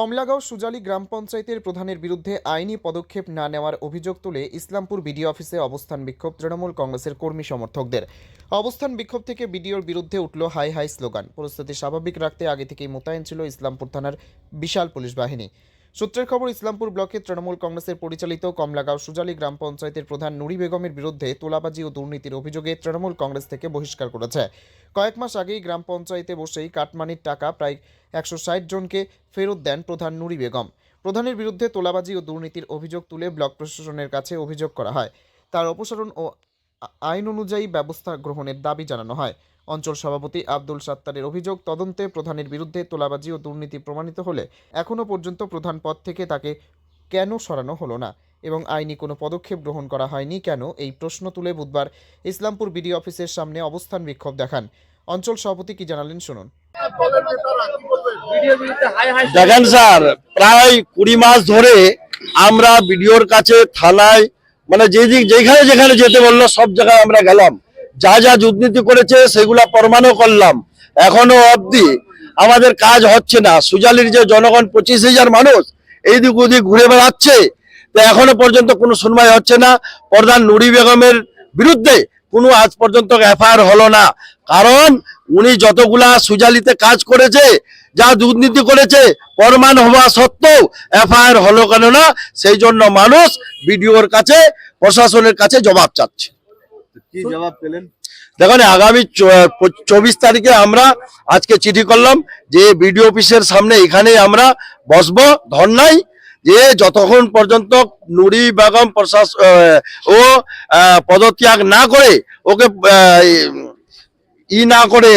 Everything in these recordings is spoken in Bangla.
কমলাগাঁও সুজালি গ্রাম পঞ্চায়েতের প্রধানের বিরুদ্ধে আইনি পদক্ষেপ না নেওয়ার অভিযোগ তুলে ইসলামপুর বিডিও অফিসে অবস্থান বিক্ষোভ তৃণমূল কংগ্রেসের কর্মী সমর্থকদের। অবস্থান বিক্ষোভ থেকে বিডিওর বিরুদ্ধে উঠল হাই হাই স্লোগান। পরিস্থিতি স্বাভাবিক রাখতে আগে থেকেই মোতায়েন ছিল ইসলামপুর থানার বিশাল পুলিশ বাহিনী। সূত্রের খবর, ইসলামপুর ব্লকে তৃণমূল কংগ্রেসের পরিচালিত কমলাগাঁও সুজালি গ্রাম পঞ্চায়েতের প্রধান নুরি বেগমের বিরুদ্ধে তোলাবাজি ও দুর্নীতির অভিযোগে তৃণমূল কংগ্রেস থেকে বহিষ্কার করেছে। কয়েক মাস আগেই গ্রাম পঞ্চায়েতে বসেই কাটমানির টাকা প্রায় একশো ষাট জনকে ফেরত দেন প্রধান নুরি বেগম। প্রধানের বিরুদ্ধে তোলাবাজি ও দুর্নীতির অভিযোগ তুলে ব্লক প্রশাসনের কাছে অভিযোগ করা হয়। তার অপসারণ ও আইন অনুযায়ী ব্যবস্থা গ্রহণের দাবি জানানো হয়। অঞ্চল সভাপতি আব্দুল সাত্তারের অভিযোগ, তদন্তে প্রধানের বিরুদ্ধে তোলাবাজি ও দুর্নীতি প্রমাণিত হলে এখনও পর্যন্ত প্রধান পদ থেকে তাকে কেন সরানো হলো না এবং আইনি কোনো পদক্ষেপ গ্রহণ করা হয়নি কেন এই প্রশ্ন তুলে বুধবার ইসলামপুর বিডি অফিসের সামনে অবস্থান বিক্ষোভ দেখান। অঞ্চল সভাপতি কি জানালেন শুনুন। দেখেন স্যার, প্রায় কুড়ি মাস ধরে আমরা বিডিওর কাছে থানায় মানে যে যেখানে যেখানে যেতে বলল, সব জায়গায় আমরা গেলাম। যা যা দুর্নীতি করেছে সেগুলা প্রমাণও করলাম। এখনও অবধি আমাদের কাজ হচ্ছে না। সুজালির যে জনগণ পঁচিশ হাজার মানুষ এইদিক ওদিক ঘুরে বেড়াচ্ছে, তো এখনও পর্যন্ত কোনো শুনবাই হচ্ছে না। প্রধান নুরি বেগমের বিরুদ্ধে কোনো আজ পর্যন্ত এফআইআর হলো না। কারণ উনি যতগুলা সুজালিতে কাজ করেছে, যা দুর্নীতি করেছে, প্রমাণ হওয়া সত্ত্বেও এফআইআর হলো কেন না সেই জন্য মানুষ বিডিওর কাছে, প্রশাসনের কাছে জবাব চাচ্ছে। কি জবাব পেলেন? দেখুন আগামী চব্বিশ তারিখে আমরা আজকে চিঠি করলাম যে বিডিও অফিসের সামনে এখানে আমরা বসবো। ধর্নায় যে যতক্ষণ পর্যন্ত নুরি বেগম প্রশাস ও পদত্যাগ না করে ওকে ই না করে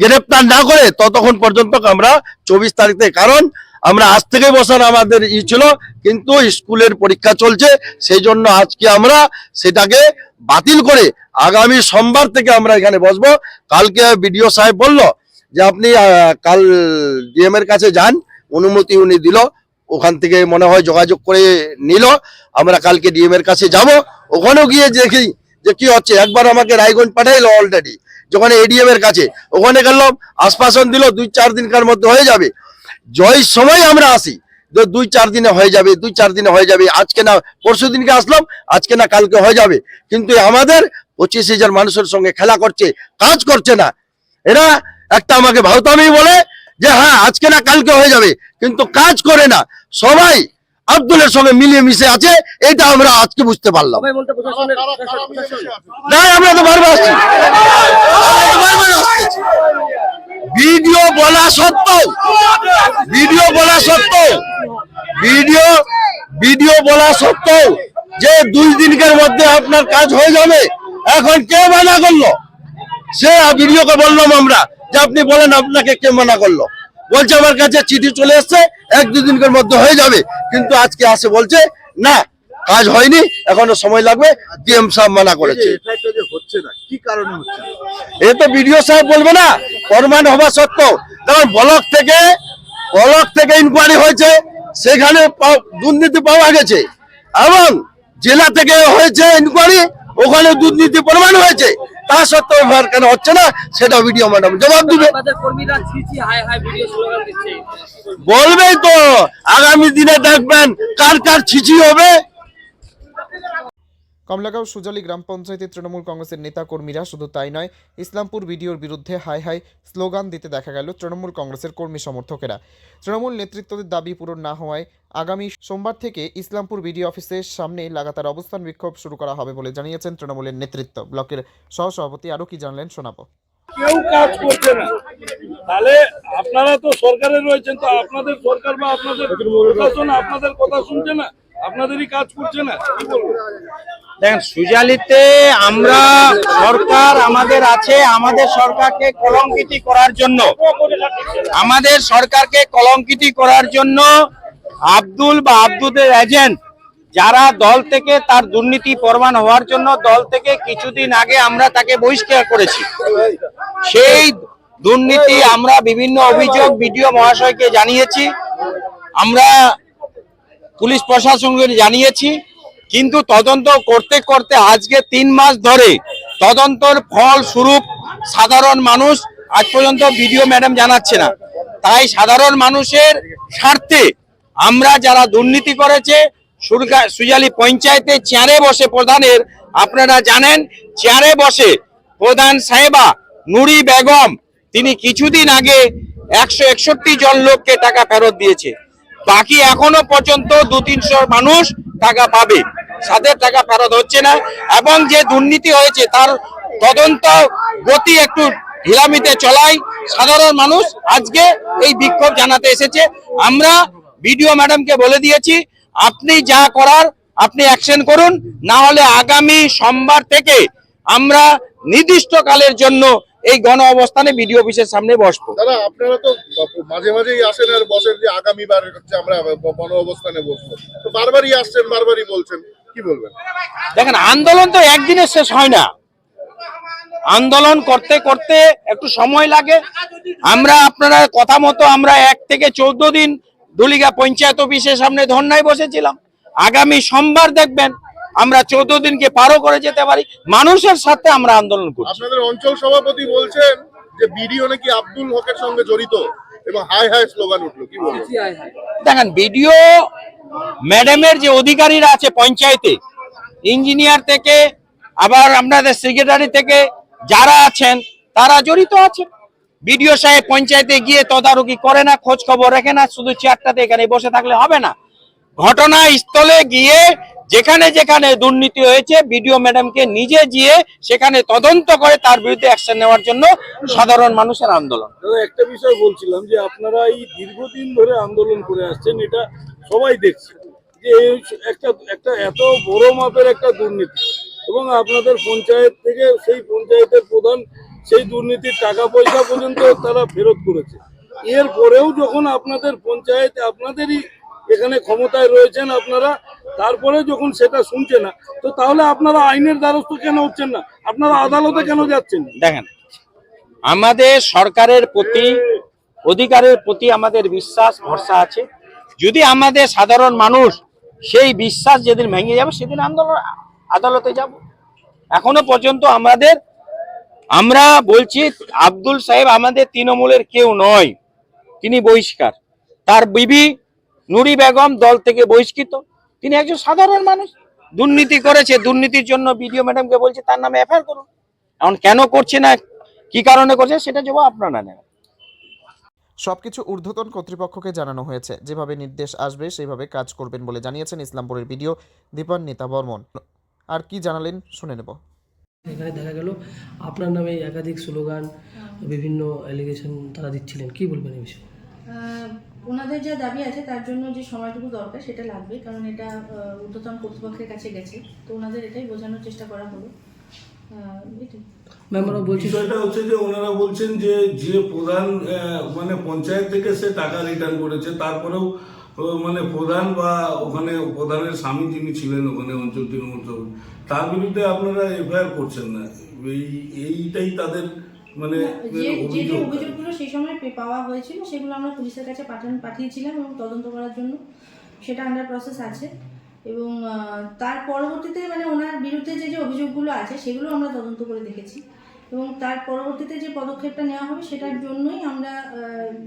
গ্রেপ্তার না করে ততক্ষণ পর্যন্ত আমরা চব্বিশ তারিখে কারণ আমরা আজ থেকে বসার আমাদের ই ছিল কিন্তু স্কুলের পরীক্ষা চলছে সেই জন্য আজকে আমরা সেটাকে বাতিল করে আগামী সোমবার থেকে আমরা এখানে বসবো। কালকে বিডিও সাহেব বলল যে আপনি কাল ডিএম এর কাছে যান। অনুমতি উনি দিল। ওখান থেকে মনে হয় যোগাযোগ করে নিল। আমরা কালকে ডিএম এর কাছে যাব। ওখানেও গিয়ে দেখি যে কি হচ্ছে। একবার আমাকে রায়গঞ্জ পাঠাইলো অলরেডি যখন এডিএম এর কাছে। ওখানে গেলাম, আশ্বাসন দিল, দুই চার দিনকার মধ্যে হয়ে যাবে। জয় সময় আমরা আসি। দুই চার দিনে হয়ে যাবে দুই চার দিনে হয়ে যাবে। আজকে না পরশু দিনকে আসলাম আজকে না কালকে হয়ে যাবে। কিন্তু আমাদের পঁচিশ হাজার মানুষের সঙ্গে খেলা করছে কাজ করছে না। এরা একটা আমাকে ভাউতামি বলে যে হ্যাঁ আজকে না কালকে হয়ে যাবে। কিন্তু কাজ করে না। সবাই আব্দুলের সঙ্গে মিলিয়ে মিশে আছে এটা আমরা আজকে বুঝতে পারলাম। না আমরা তো বারবার আসছি। ভিডিও বলা সত্ত্বেও ভিডিও বলা সত্ত্বেও ভিডিও ভিডিও বলা সত্ত্বেও যে দুই দিনের মধ্যে আপনার কাজ হয়ে যাবে এখন কে মানা করল? সে ভিডিওকে বললাম আমরা যে আপনি বলেন আপনাকে কে মানা করল। বলছে আমার কাছে চিঠি চলে এসছে এক দুই দিনের মধ্যে হয়ে যাবে। কিন্তু আজকে আসে বলছে না কাজ হয়নি এখনও সময় লাগবে ডিএম সাহেব মানা করেছে। এফআইআরটা হচ্ছে না কি কারণে হচ্ছে? না? এ তো বিডিও সাহেব বলবে না প্রমাণ হওয়া সত্ত্বেও। যেমন ব্লক থেকে ব্লক থেকে ইনকোয়ারি হয়েছে সেখানে দুর্নীতি পাওয়া গেছে। এবং জেলা থেকে হয়েছে ইনকোয়ারি ওখানে দুর্নীতি প্রমাণ হয়েছে। তা সত্ত্বেও ভার কেন হচ্ছে না সেটা ভিডিও ম্যাডাম জবাব দিবে। বলবেই তো আগামী দিনে দেখবেন কার কার ছিচি হবে। কমলাগাঁও সুজালি গ্রাম পঞ্চায়েতের তৃণমূল কংগ্রেসের নেতা কর্মীরা শুধু তাই নয়, ইসলামপুর ভিডিওর বিরুদ্ধে হাই হাই স্লোগান দিতে দেখা গেল তৃণমূল কংগ্রেসের কর্মী সমর্থকেরা। তৃণমূল নেতৃত্বদের দাবি পূরণ না হওয়ায় আগামী সোমবার থেকে ইসলামপুর বিডিও অফিসের সামনে লাগাতার অবস্থান বিক্ষোভ শুরু করা হবে বলে জানিয়েছেন তৃণমূলের নেতৃত্ব। ব্লকের সহসভাপতি আরও কি জানলেন শোনাবো। কেউ কাজ করছে না। তাহলে আপনারা তো সরকারে রয়েছেন, তো আপনাদের সরকার বা আপনাদের প্রশাসন আপনাদের কথা শুনছে না? আপনাদেরই কাজ করছে না? দেখেন, সুজালিতে আমরা সরকার আমাদের আছে, আমাদের সরকারকে কলঙ্কিতি করার জন্য। আমাদের সরকারকে কলঙ্কিতি করার জন্য আব্দুল বা আব্দুদের এজেন্ট যারা দল থেকে তার দুর্নীতি প্রমাণ হওয়ার জন্য দল থেকে কিছুদিন আগে আমরা তাকে বহিষ্কার করেছি। সেই দুর্নীতি আমরা বিভিন্ন অভিযোগ বিডিও মহাশয়কে জানিয়েছি। আমরা পুলিশ প্রশাসনকে জানিয়েছি, কিন্তু তদন্ত করতে করতে আজকে তিন মাস ধরে তদন্তর ফল স্বরূপ সাধারণ মানুষ আজ পর্যন্ত বিডিও ম্যাডাম জানাচ্ছে না। তাই সাধারণ মানুষের স্বার্থে আমরা যারা দুর্নীতি করেছে সুজালি পঞ্চায়েতে চেয়ারে বসে প্রধানের, আপনারা জানেন, চেয়ারে বসে প্রধান সাহেবা নুরি বেগম, তিনি কিছুদিন আগে একশো একষট্টি জন লোককে টাকা ফেরত দিয়েছে। বাকি এখনও পর্যন্ত দু তিনশো মানুষ টাকা পাবে। সাথে টাকা ফেরত হচ্ছে না। এবং যে দুর্নীতি হয়েছে, তার তদন্ত গতি একটু হিলামিতে চলাই সাধারণ মানুষ আজকে এই বিক্ষোভ জানাতে এসেছে। আমরা বিডিও ম্যাডামকে বলে দিয়েছি, আপনি যা করার আপনি অ্যাকশন করুন। না হলে আগামী সোমবার থেকে আমরা নির্দিষ্ট কালের জন্য এই গণ অবস্থানে বিডিও অফিসের সামনে বসবো। দাদা আপনারা তো মাঝে মাঝেই আসেন আর বসেন যে আগামীবার হচ্ছে আমরা গণ অবস্থানে বসবো। তো বারবারই আসছেন বারবারই বলছেন কি বলবেন? দেখেন আন্দোলন তো একদিনে শেষ হয় না। আন্দোলন করতে করতে একটু সময় লাগে। আমরা আপনারা কথা মতো আমরা এক থেকে চৌদ্দ দিন দুলিগা পঞ্চায়েত অফিসের সামনে ধর্নায় বসেছিলাম। আগামী সোমবার দেখবেন আমরা চৌদ্দ দিনকে পারও করে যেতে পারি। মানুষের সাথে আমরা আন্দোলন করি আপনাদের অঞ্চল সভাপতি বলছেন যে বিডিও নাকি আব্দুল হকের সঙ্গে জড়িত এবং হাই হাই স্লোগান উঠল কি দেখেন বিডিও ম্যাডামের যে অধিকারীরা আছে পঞ্চায়েতে ইঞ্জিনিয়ার থেকে আবার আপনাদের সেক্রেটারি থেকে যারা আছেন তারা জড়িত আছে বিডিও সাহেব পঞ্চায়েতে গিয়ে তদারকি করে না খোঁজ খবর রাখে না শুধু চেয়ারটাতে এখানে বসে থাকলে হবে না। ঘটনা স্থলে গিয়ে যেখানে যেখানে দুর্নীতি হয়েছে, বিডিও ম্যাডামকে নিজে গিয়ে সেখানে তদন্ত করে তার বিরুদ্ধে অ্যাকশন নেওয়ার জন্য সাধারণ মানুষের আন্দোলন। একটা বিষয় বলছিলাম যে আপনারা এই দীর্ঘদিন ধরে আন্দোলন করে আসছেন, এটা সবাই দেখছে যে একটা একটা এত বড় মাপের একটা দুর্নীতি এবং আপনাদের পঞ্চায়েত থেকে সেই পঞ্চায়েতের প্রধান সেই দুর্নীতির টাকা পয়সা পর্যন্ত তারা ফেরত করেছে। এর পরেও যখন আপনাদের পঞ্চায়েত আপনাদেরই এখানে ক্ষমতায় রয়েছেন আপনারা, তারপরে যখন সেটা শুনছে না, তো তাহলে আপনারা আইনের দ্বারস্থ কেন হচ্ছেন না? আপনারা আদালতে কেন যাচ্ছেন? দেখেন, আমাদের সরকারের প্রতি, অধিকারের প্রতি আমাদের বিশ্বাস, ভরসা আছে। যদি আমাদের সাধারণ মানুষ সেই বিশ্বাস যেদিন ভেঙে যাবে, সেদিন আন্দোলন আদালতে যাব। এখনও পর্যন্ত আমাদের, আমরা বলছি, আব্দুল সাহেব আমাদের তৃণমূলের কেউ নয়, তিনি বহিষ্কার। তার বিবি নুরি বেগম দল থেকে বহিষ্কৃত। তিনি একজন সাধারণ মানুষ। দুর্নীতি করেছে দুর্নীতির জন্য বিডিও ম্যাডামকে বলছে তার নামে এফআইআর করুন। এখন কেন করছে না কি কারণে করছে সেটা জবাব আপনারা নেবেন। সবকিছু ঊর্ধ্বতন কর্তৃপক্ষকে জানানো হয়েছে। যেভাবে নির্দেশ আসবে সেইভাবে কাজ করবেন বলে জানিয়েছেন ইসলামপুরের ভিডিও দীপন নেতা বর্মন। আর কি জানালেন শুনে নেব। এখানে দেখা গেল আপনার নামে একাধিক স্লোগান বিভিন্ন অ্যালিগেশন তারা দিচ্ছিলেন। কি বলবেন এই বিষয়ে? ওনাদের যা দাবি আছে তার জন্য যে সময়টুকু দরকার সেটা লাগবে। কারণ এটা ঊর্ধ্বতন কর্তৃপক্ষের কাছে গেছে। তো ওনাদের এটাই বোঝানোর চেষ্টা করা হলো। আহ, আমরা বলছি বিষয়টা হচ্ছে যে ওনারা বলছেন যে যে প্রধান মানে পঞ্চায়েত থেকে সে টাকা রিটার্ন করেছে। তারপরেও মানে প্রধান বা ওখানে প্রধানের স্বামী যিনি ছিলেন ওখানে অঞ্চল তৃণমূল তার বিরুদ্ধে আপনারা এফআইআর করছেন না। এই এইটাই তাদের মানে যে যে যে অভিযোগগুলো সেই সময় পে- পাওয়া হয়েছিল সেগুলো আমরা পুলিশের কাছে পাঠান পাঠিয়েছিলাম এবং তদন্ত করার জন্য। সেটা আন্ডার প্রসেস আছে। এবং তার পরবর্তীতে মানে ওনার বিরুদ্ধে যে যে অভিযোগগুলো আছে সেগুলো আমরা তদন্ত করে দেখেছি। এবং তার পরবর্তীতে যে পদক্ষেপটা নেওয়া হবে সেটার জন্যই আমরা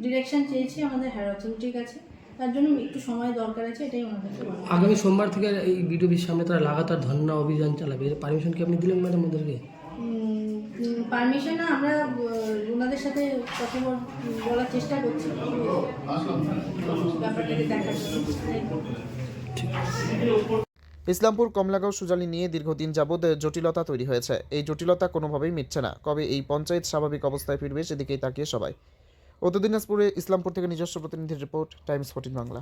ডিরেকশন চেয়েছি আমাদের হায়ার অথরিটির কাছে। তার জন্য একটু সময় দরকার আছে এটাই ওনাদেরকে বলা আগামী সোমবার থেকে এই বিডিওপির সামনে তারা লাগাতার ধর্ণা অভিযান চালাবে। এর পারমিশন কি আপনি দিলেন ম্যাডাম ওদেরকে? পারমিশন না আমরা ওনাদের সাথে কথা বলার চেষ্টা করছি। ইসলামপুর, কমলাগাঁও, সুজালি নিয়ে দীর্ঘদিন যাবৎ জটিলতা তৈরি হয়েছে। এই জটিলতা কোনোভাবেই মিটছে না। কবে এই পঞ্চায়েত স্বাভাবিক অবস্থায় ফিরবে, সেদিকেই তাকিয়ে সবাই। উত্তর দিনাজপুরে ইসলামপুর থেকে নিজস্ব প্রতিনিধির report, Times fourteen Bangla.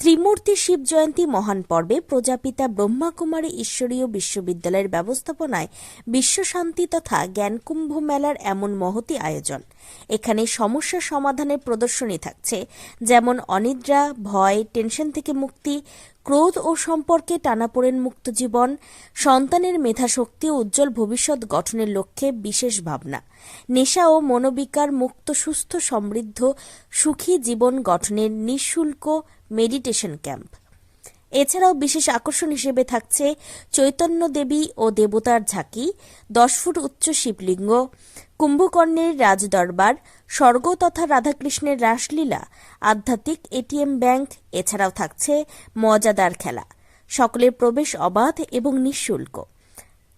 Trimurti Shiva জয়ন্তী মহান পর্বে প্রজাপিতা ব্রহ্মাকুমারী ঈশ্বরীয় বিশ্ববিদ্যালয়ের ব্যবস্থাপনায় বিশ্ব শান্তি তথা জ্ঞানকুম্ভ মেলার এমন মহতি আয়োজন। এখানে সমস্যা সমাধানের প্রদর্শনী থাকছে, যেমন অনিদ্রা, ভয়, টেনশন থেকে মুক্তি, ক্রোধ ও সম্পর্কে টানাপোড়েন মুক্ত জীবন, সন্তানের মেধাশক্তি ও উজ্জ্বল ভবিষ্যৎ গঠনের লক্ষ্যে বিশেষ ভাবনা। নেশা ও মনোবিকার মুক্ত, সুস্থ, সমৃদ্ধ, সুখী জীবন গঠনের নিঃশুল্ক মেডিটেশন ক্যাম্প। এছাড়াও বিশেষ আকর্ষণ হিসেবে থাকছে চৈতন্য দেবী ও দেবতার ঝাঁকি, দশ ফুট উচ্চ শিবলিঙ্গ, কুম্ভকর্ণের রাজদরবার, স্বর্গ তথা রাধাকৃষ্ণের রাসলীলা, আধ্যাত্মিক এটিএম ব্যাংক, এছাড়াও থাকছে মজাদার খেলা। সকলের প্রবেশ অবাধ এবং নিঃশুল্ক।